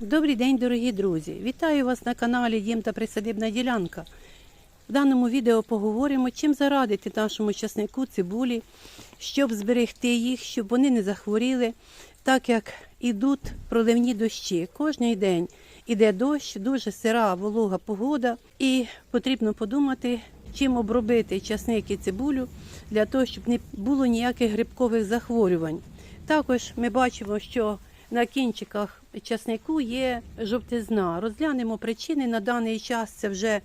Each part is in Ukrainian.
Добрий день, дорогі друзі! Вітаю вас на каналі Дім та Присадибна ділянка. В даному відео поговоримо, чим зарадити нашому часнику цибулі, щоб зберегти їх, щоб вони не захворіли, так як ідуть проливні дощі. Кожний день іде дощ, дуже сира, волога погода, і потрібно подумати, чим обробити часник і цибулю для того, щоб не було ніяких грибкових захворювань. Також ми бачимо, що на кінчиках часнику є жовтизна. Розглянемо причини. На даний час це вже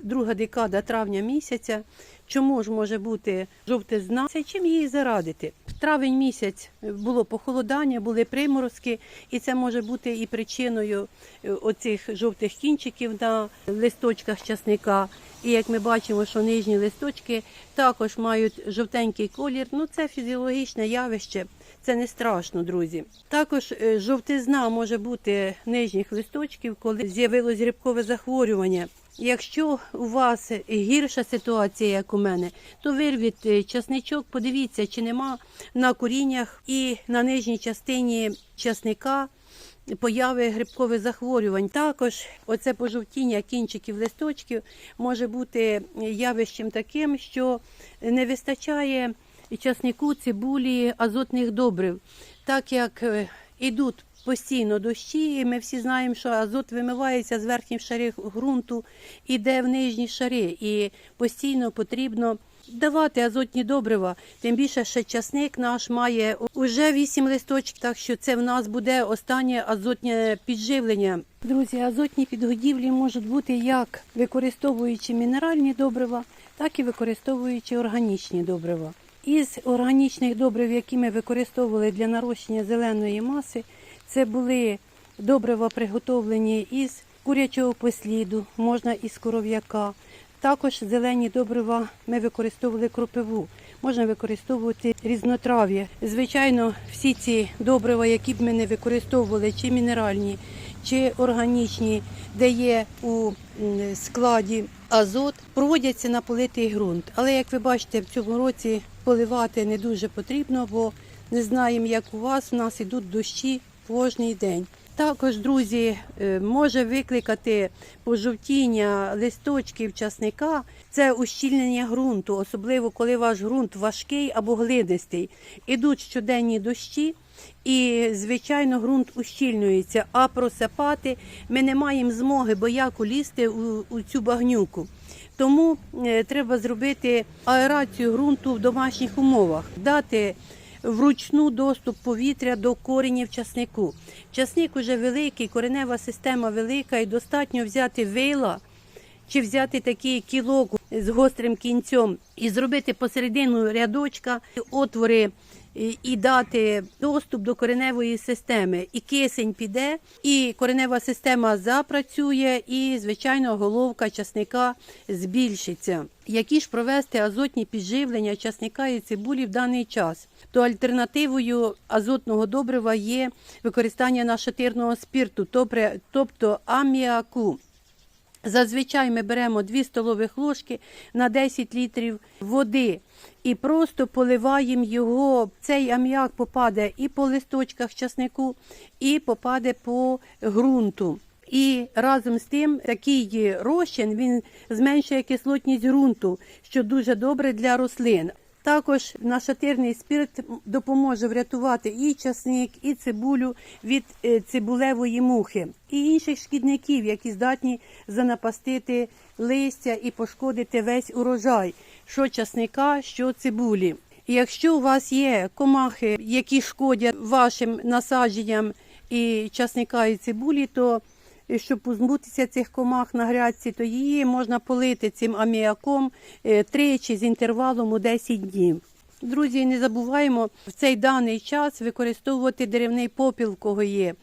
друга декада травня місяця. Чому ж може бути жовтизна? Це чим її зарадити? В травень місяць було похолодання, були приморозки, і це може бути і причиною е, оцих жовтих кінчиків на листочках часника. І як ми бачимо, що нижні листочки також мають жовтенький колір. Ну це фізіологічне явище. Це не страшно, друзі. Також е, жовтизна може бути нижніх листочків, коли з'явилось грибкове захворювання. Якщо у вас гірша ситуація, як у мене, то вирвіть е, часничок, подивіться, чи нема на коріннях і на нижній частині часника появи грибкових захворювань. Також оце пожовтіння кінчиків листочків може бути явищем таким, що не вистачає часнику, цибулі, азотних добрив, так як е, ідуть постійно дощі, і ми всі знаємо, що азот вимивається з верхніх шарів ґрунту, іде в нижні шари, і постійно потрібно. Давати азотні добрива, тим більше ще часник наш має уже 8 листочків, так що це в нас буде останнє азотне підживлення. Друзі, азотні підгодівлі можуть бути як використовуючи мінеральні добрива, так і використовуючи органічні добрива. Із органічних добрив, які ми використовували для нарощення зеленої маси, це були добрива приготовлені із курячого посліду, можна із коров'яка. Також зелені добрива ми використовували кропиву, можна використовувати різнотрав'я. Звичайно, всі ці добрива, які б ми не використовували, чи мінеральні, чи органічні, де є у складі азот, проводяться на политий ґрунт. Але як ви бачите, в цьому році поливати не дуже потрібно, бо не знаємо, як у вас. У нас ідуть дощі кожний день. Також, друзі, е, може викликати пожовтіння листочків часника. Це ущільнення ґрунту, особливо коли ваш ґрунт важкий або глинистий. Ідуть щоденні дощі. І, звичайно, ґрунт ущільнюється, а просипати ми не маємо змоги, бо як улізти у, у цю багнюку. Тому е, треба зробити аерацію ґрунту в домашніх умовах, дати вручну доступ повітря до коренів часнику. Часник уже великий, коренева система велика, і достатньо взяти вила чи взяти такий кілок з гострим кінцем і зробити посередину рядочка отвори і- і дати доступ до кореневої системи. І кисень піде, і коренева система запрацює, і, звичайно, головка часника збільшиться. Які ж провести азотні підживлення часника і цибулі в даний час? То альтернативою азотного добрива є використання нашатирного спирту, тобто аміаку. Зазвичай ми беремо 2 столових ложки на 10 літрів води і просто поливаємо його. Цей ам'як попаде і по листочках часнику, і попаде по ґрунту. І разом з тим такий розчин він зменшує кислотність ґрунту, що дуже добре для рослин. Також наш нашатирний спирт допоможе врятувати і часник, і цибулю від е, цибулевої мухи, і інших шкідників, які здатні занапастити листя і пошкодити весь урожай, що часника, що цибулі. І якщо у вас є комахи, які шкодять вашим насадженням і часника і цибулі, то щоб позбутися цих комах на грядці, то її можна полити цим аміаком е, тричі з інтервалом у 10 днів. Друзі, не забуваємо в цей даний час використовувати деревний попіл, в кого є.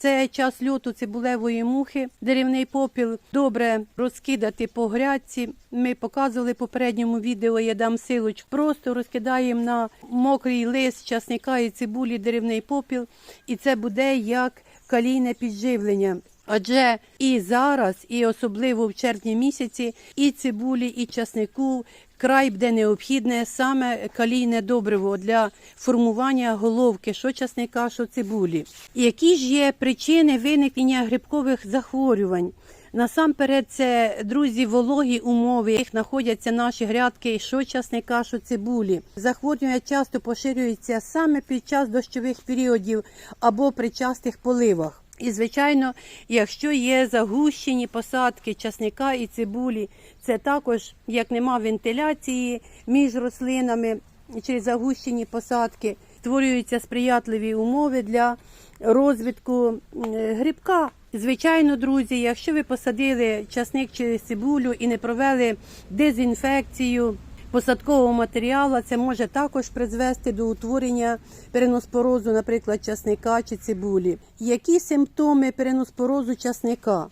Це час льоту цибулевої мухи. Деревний попіл добре розкидати по грядці. Ми показували в попередньому відео, я дам силочку. Просто розкидаємо на мокрий лист часника і цибулі деревний попіл, і це буде як калійне підживлення. Адже і зараз, і особливо в червні місяці, і цибулі, і часнику край буде необхідне саме калійне добриво для формування головки, що часника, що цибулі. Які ж є причини виникнення грибкових захворювань? Насамперед, це друзі, вологі умови, в яких знаходяться наші грядки, що часника, що цибулі. Захворювання часто поширюються саме під час дощових періодів або при частих поливах. І, звичайно, якщо є загущені посадки часника і цибулі, це також як нема вентиляції між рослинами через загущені посадки, створюються сприятливі умови для розвитку е, грибка. Звичайно, друзі, якщо ви посадили часник чи цибулю і не провели дезінфекцію посадкового матеріалу, це може також призвести до утворення переноспорозу, наприклад, часника чи цибулі. Які симптоми переноспорозу часника?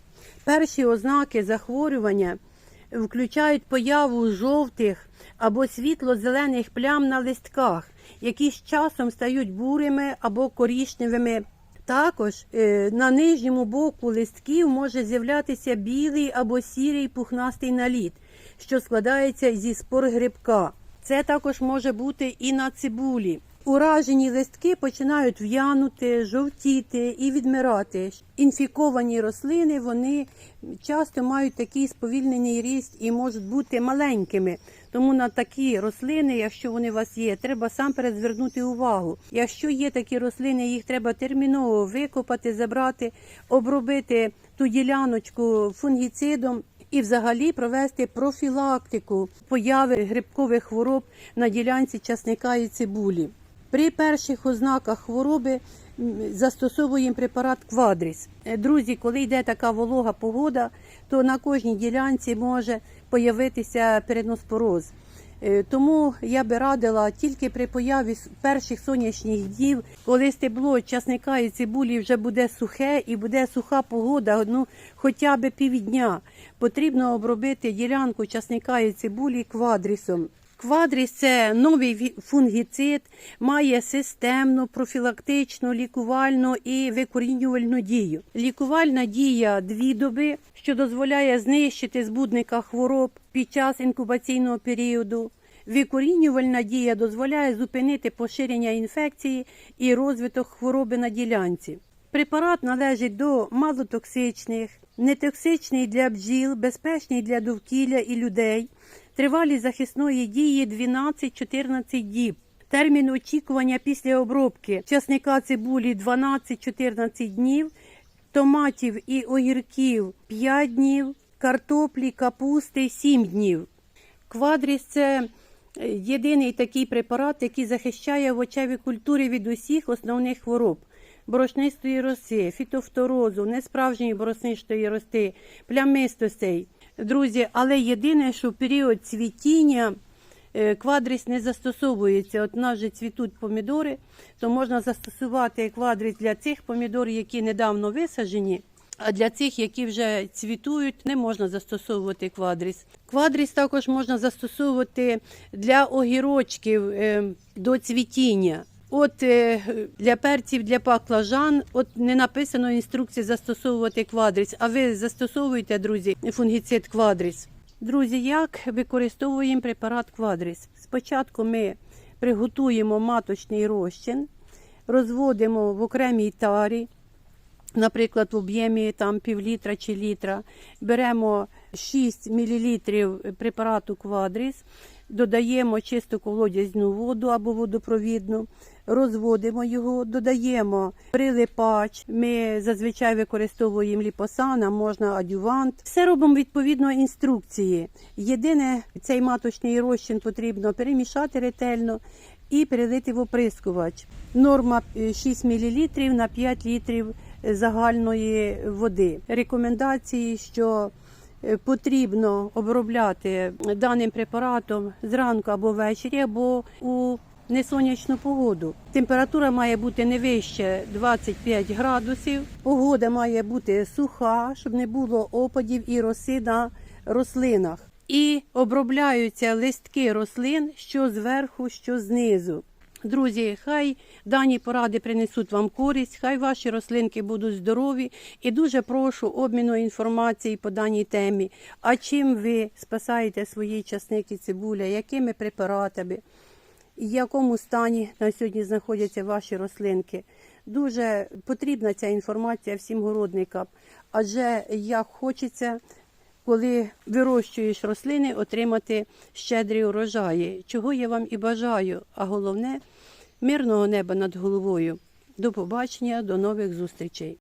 Перші ознаки захворювання включають появу жовтих або світло-зелених плям на листках, які з часом стають бурими або корішневими. Також е, на нижньому боку листків може з'являтися білий або сірий пухнастий наліт, що складається зі спор грибка. Це також може бути і на цибулі. Уражені листки починають в'янути, жовтіти і відмирати. Інфіковані рослини вони часто мають такий сповільнений ріст і можуть бути маленькими. Тому на такі рослини, якщо вони у вас є, треба сам звернути увагу. Якщо є такі рослини, їх треба терміново викопати, забрати, обробити ту діляночку фунгіцидом. І взагалі провести профілактику появи грибкових хвороб на ділянці часника і цибулі. При перших ознаках хвороби застосовуємо препарат квадріс. Е, Друзі, коли йде така волога погода, то на кожній ділянці може появитися переноспороз. Е, Тому я би радила тільки при появі перших сонячних днів, коли стебло часника і цибулі вже буде сухе і буде суха погода, ну хоча б півдня, потрібно обробити ділянку часника і цибулі квадрісом. Квадріс це новий фунгіцид, має системну, профілактичну, лікувальну і викорінювальну дію. Лікувальна дія дві доби, що дозволяє знищити збудника хвороб під час інкубаційного періоду. Викорінювальна дія дозволяє зупинити поширення інфекції і розвиток хвороби на ділянці. Препарат належить до малотоксичних, нетоксичний для бджіл, безпечний для довкілля і людей. Тривалість захисної дії 12-14 діб. Термін очікування після обробки часника цибулі 12-14 днів, томатів і огірків 5 днів, картоплі, капусти 7 днів. Квадріс це е, єдиний такий препарат, який захищає овочеві культури від усіх основних хвороб. Борошнистої роси, фітофторозу, несправжньої борошнистої рости, плямистостей. Друзі, але єдине, що в період цвітіння е, квадріс не застосовується. От нас же цвітуть помідори, то можна застосувати квадріс для цих помідор, які недавно висаджені. А для цих, які вже цвітують, не можна застосовувати квадріс. Квадріс також можна застосовувати для огірочків е, до цвітіння. От е, для перців, для баклажан, от не написано інструкції застосовувати квадріс, а ви застосовуєте, друзі, фунгіцид квадріс. Друзі, як використовуємо препарат квадріс? Спочатку ми приготуємо маточний розчин, розводимо в окремій тарі, наприклад, в об'ємі там півлітра чи літра, беремо 6 мл препарату квадріс, додаємо чисту колодязну воду або водопровідну, розводимо його, додаємо прилипач. Ми зазвичай використовуємо ліпосан, а можна адювант. Все робимо відповідно інструкції. Єдине, цей маточний розчин потрібно перемішати ретельно і перелити в оприскувач. Норма е, 6 мл на 5 літрів загальної води. Рекомендації, що е, потрібно обробляти даним препаратом зранку або ввечері, або у несонячну погоду. Температура має бути не вище 25 градусів. Погода має бути суха, щоб не було опадів і роси на рослинах. І обробляються листки рослин що зверху, що знизу. Друзі, хай дані поради принесуть вам користь, хай ваші рослинки будуть здорові і дуже прошу обміну інформації по даній темі. А чим ви спасаєте свої часники цибуля, якими препаратами, в якому стані на сьогодні знаходяться ваші рослинки? Дуже потрібна ця інформація всім городникам, адже як хочеться коли вирощуєш рослини, отримати щедрі урожаї, чого я вам і бажаю. А головне мирного неба над головою. До побачення, до нових зустрічей.